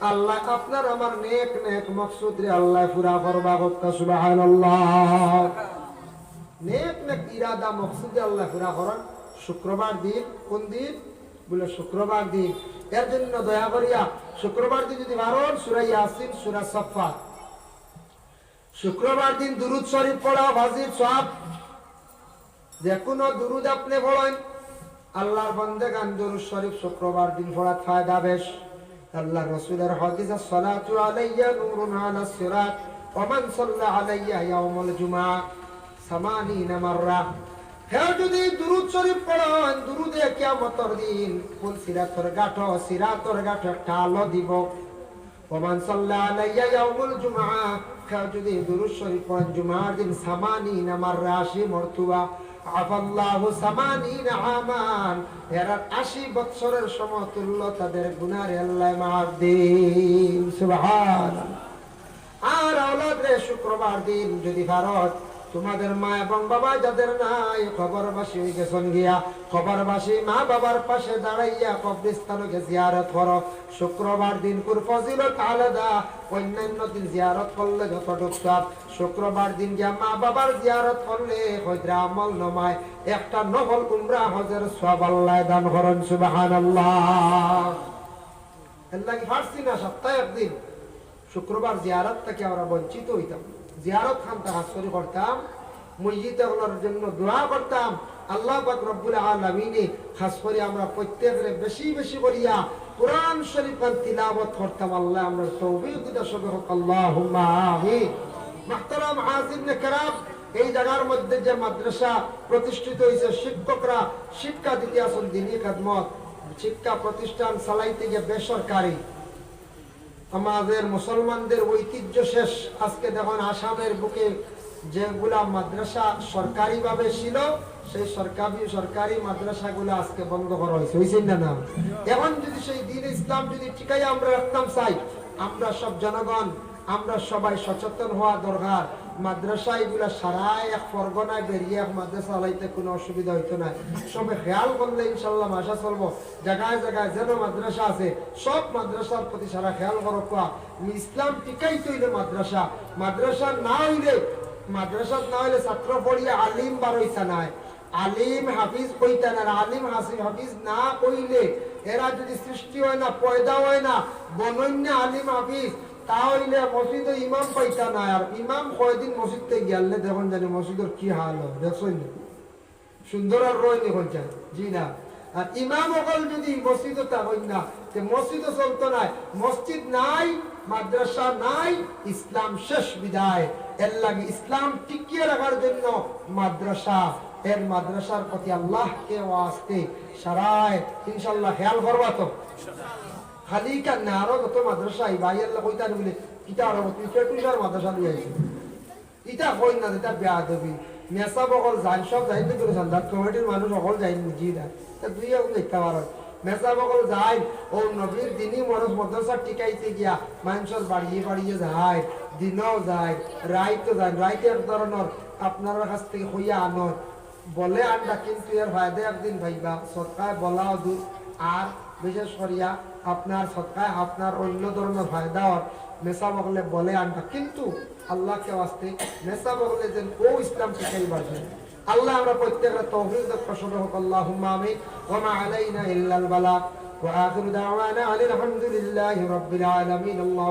আল্লাহ আপনার আমার নেক নেক মকসুদ রে আল্লাহ পুরা করবা নেক নেক ইরাদা আল্লাহ পুরা শুক্রবার দিন, কোন দিন? বলে শুক্রবার দিন। এর জন্য দয়া করিয়া শুক্রবার দিন যদি পারেন সূরা ইয়াসিন, সূরা সফাত শুক্রবার দিন দুরুদ শরীফ পড়া ভাজির সব যে কোনো দুরুদ আপনি পড়েন, আল্লাহর বন্দে গান দুরুদ শরীফ শুক্রবার দিন পড়া ফায়দা বেশ। আল্লাহ রসুলের হাদিস সালাতু আলাইয়া নূরুন আলা সিরাত, ওমান সাল্লা আলাইয়া ইয়াউমুল জুমআ, সামানিনা মাররা। হ্যাঁ যদি দুরুদ শরীফ পড়েন, দুরুদে কিয়ামতের দিন কোন সিরাতর গাঠো সিরাতর গাঠো একটা আলো দিব। ওমান সাল্লা আলাইয়া তাদের গুনার আল্লাহ মাফ আর আওলাদ শুক্রবার দিন যদি ভারত তোমাদের মা এবং বাবা যাদের নাই, খবরবাসী গেছেন গিয়া। খবরবাসী মা বাবার পাশে দাঁড়াইয়া কবরিস্তানকে জিয়ারত করো। শুক্রবার দিন কুর ফজিলত আলাদা, অন্যান্য দিন জিয়ারত করলে যতটুক সব শুক্রবার দিন গিয়া মা বাবার জিয়ারত করলে হয়তো আমল নমায়। একটা নহল উমরা হজের সব আল্লাহ দান করেন, সুবহানাল্লাহ। এর লাগি ফার্সি না, সপ্তাহে একদিন। শুক্রবার জিয়ারত থেকে আমরা বঞ্চিত হইতাম। জিয়ারত খান হাস করে করতাম জন্য দোয়া করতাম, আল্লাহ রব্বুল আলামিনে খাস করে আমরা প্রত্যেকের বেশি বেশি করিয়া কোরআন তিলাবত করতাম। আল্লাহ আমরা আল্লাহুম্মা মাহতারাম এই জায়গার মধ্যে যে মাদ্রাসা প্রতিষ্ঠিত হয়েছে, শিক্ষকরা শিক্ষা দিতে আসুন দিনী খাদমত। শিক্ষা প্রতিষ্ঠান চালাইতে গিয়ে বেসরকারি। আমাদের মুসলমানদের ঐতিহ্য শেষ। আজকে দেখুন আসামের বুকে যেগুলা মাদ্রাসা সরকারি ভাবে ছিল, সেই সরকারি সরকারি মাদ্রাসা মাদ্রাসাগুলো আজকে বন্ধ করা হয়েছে। হয়েছে না না? এখন যদি সেই দিন ইসলাম যদি ঠিকাই আমরা রাখতাম চাই আমরা সব জনগণ, আমরা সবাই সচেতন হওয়া দরকার। মাদ্রাসা এগুলা সারাই এক ফরগনায় বেরিয়ে এক মাদ্রাসা আলাইতে কোনো অসুবিধা হইতো না। সবে খেয়াল করলে ইনশাল্লাহ ভাষা চলবো। জায়গায় জায়গায় যেন মাদ্রাসা আছে, সব মাদ্রাসার প্রতি সারা খেয়াল করো কোয়া ইসলাম টিকাই তৈরি মাদ্রাসা মাদ্রাসা না হইলে, মাদ্রাসা না হইলে ছাত্র পড়িয়ে আলিম বার হইতা নাই। আলিম হাফিজ কইতা না আলিম হাসিম হাফিজ না কইলে এরা যদি সৃষ্টি হয় না, পয়দা হয় না, বনন্য আলিম হাফিজ গেলে দেখুন জানি কি হাল সুন্দর নাই মাদ্রাসা নাই, ইসলাম শেষ বিদায়। এর লাগে ইসলাম টিকিয়ে রাখার জন্য মাদ্রাসা, এর মাদ্রাসার প্রতি আল্লাহকে ওয়াস্তে সারায়। ইনশাল্লাহ খেয়াল করবা তো? খালি কান না আরও যত মাদ্রাসা আই ভাই আল্লাহ কইতান বলে, ইটা আরও তুই ফেটুসার মাদ্রাসা লই ইটা কই না এটা বেয়া দেবি মেসা যাই, সব যাইতে করে কমিটির মানুষ যাই বুঝি না। তা তুই এখন দেখতে পারো মেসা বকল যাই, ও নবীর দিনই মরস মাদ্রাসা টিকাইতে গিয়া মানুষের বাড়িয়ে বাড়িয়ে যায়, দিনও যায় রাইতো যায়, রাইতে ধরনের আপনার কাছ থেকে হইয়া বলে আনবা কিন্তু এর ফায়দা একদিন ভাইবা, সরকার বলাও দূর। আর বিশেষ করিয়া আপনার সৎকায়, আপনার অন্য ধর্ম ভয় দেওয়ার নেশা বগলে বলে আনবা। কিন্তু আল্লাহকে আসতে নেশা বগলে যেন ও ইসলাম শিখাইবার জন্য। আল্লাহ আমরা প্রত্যেকের তৌফিক প্রসন্ন হোক আল্লাহ আমি ওমা আলাইনা ইল্লাল বালা। وآخر دعوانا أن الحمد لله رب العالمين আল্লাহ